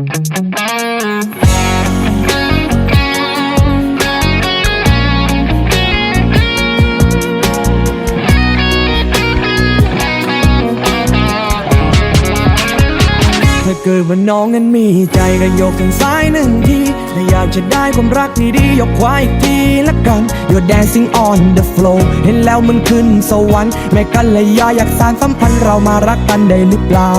ถ้าเกิดว่าน้องนั้นมีใจก็ยกทางซ้ายหนึ่งทีถ้าอยากจะได้ความรักดีๆยกขวาอีกทีละกัน You're dancing on the floor เห็นแล้วมันขึ้นสวรรค์แม่กันเลยยาอยากสานสัมพันธ์เรามารักกันได้หรือเปล่า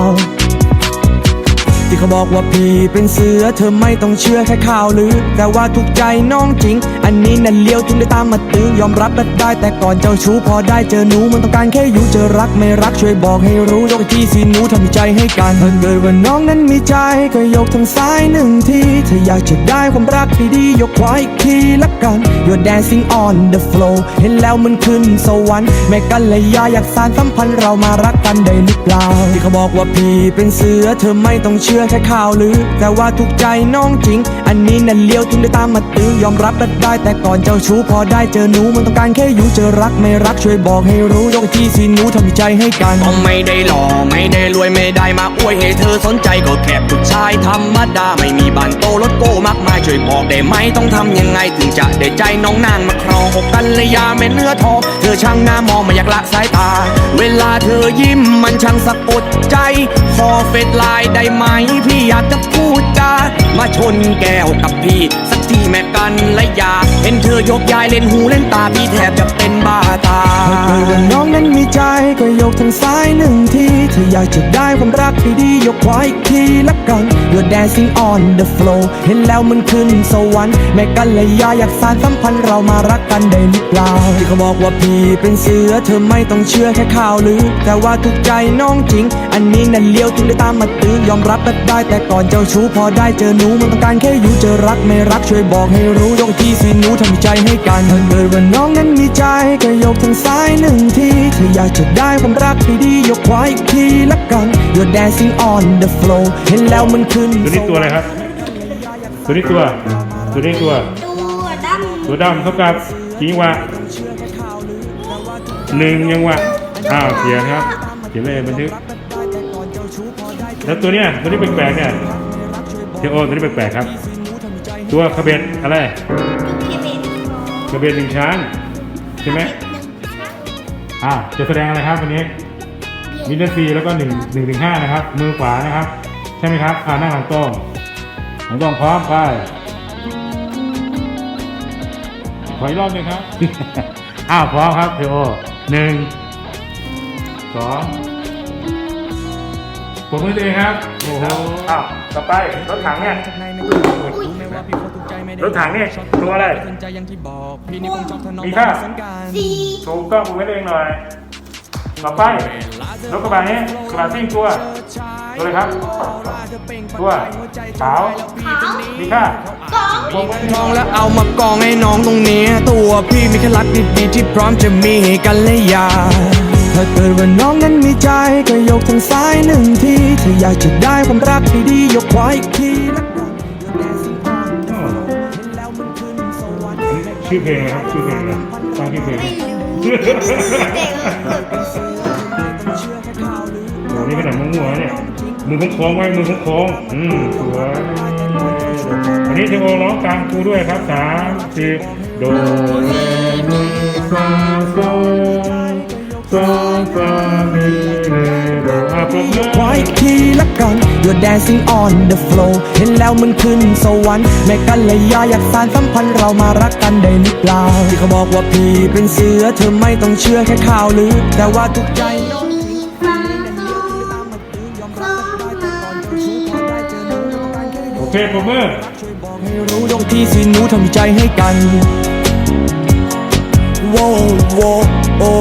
ที่เขาบอกว่าพี่เป็นเสือเธอไม่ต้องเชื่อแค่ข่าวลือ แต่ว่าถูกใจน้องจริง อันนี้นั่นเลี้ยวถึงได้ตามมาตื้อยอมรับก็ได้ แต่ก่อนเจ้าชู้พอได้เจอหนูมันต้องการแค่อยู่เจอรักไม่รักช่วยบอกให้รู้ยกที่สิหนูทำใจให้กันถ้าเกิดว่าน้องนั้นมีใจก็ยกทางซ้ายหนึ่งทีถ้าอยากจะได้ความรักดีๆยกขวาอีกทีละกัน You're dancing on the floor เห็นแล้วมันขึ้นสวรรค์แม่กันเลยยาอยากสานสัมพันธ์เรามารักกันได้หรือเปล่าที่เขาบอกว่าพี่เป็นเสือเธอไม่ต้องเชื่อแค่ข่าวลือ แต่ว่าถูกใจน้องจริง อันนี้นั่นเลี้ยวถึงได้ตามมาตื้อยอมรับก็ได้แต่ก่อนเจ้าชู้พอได้เจอหนูมันต้องการแค่อยู่เจอรักไม่รักช่วยบอกให้รู้ยกที่สิหนูทำใจให้กันต้องไม่ได้หล่อไม่ได้รวยไม่ได้มาอวยให้เธอสนใจก็แค่ผู้ชายธรรมดาไม่มีบ้านโตรถโก้มากมายช่วยบอกได้ไหมต้องทำยังไงถึงจะได้ใจน้องนางมาครองหกกันเลยาแม่เนื้อทอง อช่างหน้ามองไม่อยากละสายตา เวลาเธอยิ้มมันช่างสะกดใจ ขอเฟซไลน์ได้ไหม พี่อยากจะพูดจามาชนแก้วกับพี่ สักทีแม่กันและยาเห็นเธอยกยายเล่นหูเล่นตา พี่แทบจะเป็นบ้าตาน้องนั้นมีใจก็ยกทางซ้ายหนึ่งทีถ้าอยากจะได้ความรักดีๆยกขวาอีกทีละกัน You're dancing on the floor เห็นแล้วมันขึ้นสวรรค์แม่กันเลยยาอยากสานสัมพันธ์เรามารักกันได้หรือเปล่าที่เขาบอกว่าพี่เป็นเสือเธอไม่ต้องเชื่อแค่ข่าวลือ แต่ว่าถูกใจน้องจริง อันนี้นั่นเลี้ยวถึงได้ตามมาตื้อยอมรับก็ได้ แต่ก่อนเจ้าชู้พอได้เจอหนูมันต้องการแค่อยู่เจอรักไม่รักช่วยบอกให้รู้ยกที่สิหนูทำใจให้กันถ้าเกิดว่าน้องนั้นมีใจก็ยกทางซ้ายหนึ่งทีถ้าอยากจะได้ความรักดีๆยกขวาอีกทีละกัน You're dancing on the floor เห็นแล้วมันขึ้นตัวนี้ตัวอะไรครับตัวนี้ตัวตัวนี้ตัว ตัวดำตัวดำเท่ากับกี่จังหวะ หนึ่งยังวะอ้าวเขียนครับเขียนเลยบันทึกแล้วตัวเนี้ยตัวนี้แปลกๆเนี่ยเทโอตัวนี้แปลกๆครับ ตัวขบเบ็ดอะไรคเบนขบเบ็ดหนึ่งช้างใช่ไหมอ่าจะแสดงอะไรครับวันนี้มีดนตรีแล้วก็หนึ่งหนึ่งถึงห้านะครับ มือขวานะครับ ใช่ไหมครับอ่านั่งหลังตรงหลังตรงพร้อมไปขออีกรอบหนึ่งครับ อ้าวพร้อมครับเทโอ หนึ่งสองผมมือตัวเองครับ โอ้โหอ้าวต่อไปรถถังเนี่ยรถถังเนี่ยตัวอะไรมีค่าสีถูกต้องผมมือตัวเองหน่อยต่อไปรถกระบะนี้กระบะซิ่งตัว ตัวอะไรครับตัวขาวขาวมีค่าสองวงทองแล้วเอามากองให้น้องตรงนี้ ตัวพี่มีแค่รักดีๆที่พร้อมจะมีให้กันและอยา ถ้าเกิดว่าน้องนั้นมีใจก็ยกทางซ้ายหนึ่งทีถ้าอยากจะได้ความรักดีๆยกขวาอีกทีละกัน You're dancing on the floor เห็นแล้วมันขึ้นสวรรค์ชื่อเพลงอะไรครับชื่อเพลงอะไรฟังชื่อเพลงไม่รู้เด็กเกิดโอ้โหนี่ขนาดมึงหัวเนี่ย มือคล้องไว้มือคล้องอืมสวยอันนี้เทโอร้องตามครูด้วยครับสามสี่โดเรมีโซโซโซฟามีเรโดอะปรบมือขวาอีกทีละกัน You're dancing on the floor เห็นแล้วมันขึ้นสวรรค์แม่กันเลยยาอยากสานสัมพันธ์เรามารักกันได้หรือเปล่าที่เขาบอกว่าพี่เป็นเสือเธอไม่ต้องเชื่อแค่ข่าวลือแต่ว่าถูกใจ เคปรบมือให้รู้ตรงที่สิหนูทำใจให้กัน โว้โว้โอ้